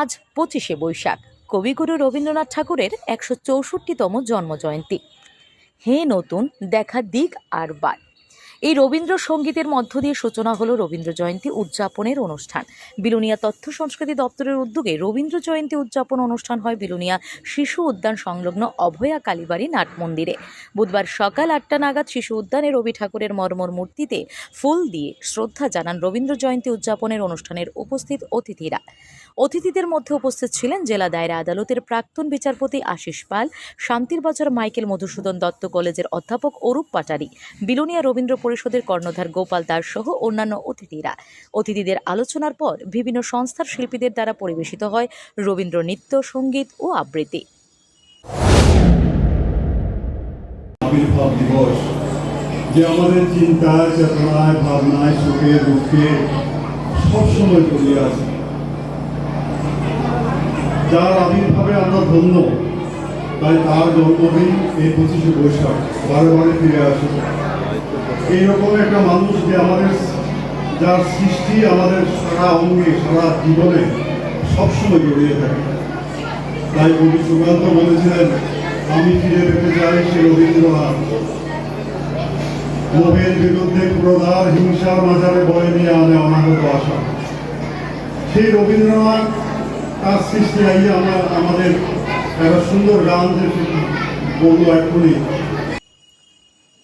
আজ পঁচিশে বৈশাখ। কবিগুরু রবীন্দ্রনাথ ঠাকুরের একশো চৌষট্টিতম জন্মজয়ন্তী। হে নতুন, দেখা দিক আর বার এই রবীন্দ্রসঙ্গীতের মধ্য দিয়ে সূচনা হলো রবীন্দ্র জয়ন্তী উদযাপনের অনুষ্ঠান। বিলুনিয়া তথ্য সংস্কৃতি দপ্তরের উদ্যোগে রবীন্দ্র জয়ন্তী উদযাপন অনুষ্ঠান হয় বিলুনিয়া শিশু উদ্যান সংলগ্ন অভয়া কালীবাড়ি নাট মন্দিরে। বুধবার সকাল আটটা নাগাদ শিশু উদ্যানে রবি ঠাকুরের মর্মর মূর্তিতে ফুল দিয়ে শ্রদ্ধা জানান রবীন্দ্র জয়ন্তী উদযাপনের অনুষ্ঠানের উপস্থিত অতিথিরা। অতিথিদের মধ্যে উপস্থিত ছিলেন জেলা দায়রা আদালতের প্রাক্তন বিচারপতি আশিস পাল, শান্তির বাজার মাইকেল মধুসূদন দত্ত কলেজের অধ্যাপক অরূপ পাটারি, বিলোনিয়া রবীন্দ্র পরিষদের কর্ণধার গোপাল দাস সহ অন্যান্য অতিথিরা। অতিথিদের আলোচনার পর বিভিন্ন সংস্থার শিল্পীদের দ্বারা পরিবেশিত হয় রবীন্দ্র নৃত্য, সংগীত ও আবৃত্তি। যে আমাদের চিন্তায় চেতনায়, ভাবনায়, সুখে, দুঃখে সবসময় জড়িয়ে আছে। যার আবির্ভাবে আমরা ধন্য, তাই তার জন্মদিন এই পঁচিশে বৈশাখ, বারে বারে ফিরে আসে। এইরকম একটা মানুষ যে আমাদের যার সৃষ্টি আমাদের সারা অঙ্গে, সারা জীবনে সবসময় জড়িয়ে থাকে। তাই কবি সুকান্ত বলেছিলেন, আমি ফিরে পেতে চাই সে রবীন্দ্রনাথ। লোভের বিরুদ্ধে ক্রোধার হিংসার মাঝারে বয়ে নিয়ে আনে অনাগত আশা। সেই রবীন্দ্রনাথ, তার সৃষ্টি আইয়ে আমরা, আমাদের একটা সুন্দর গান যে বলব এক্ষুনি।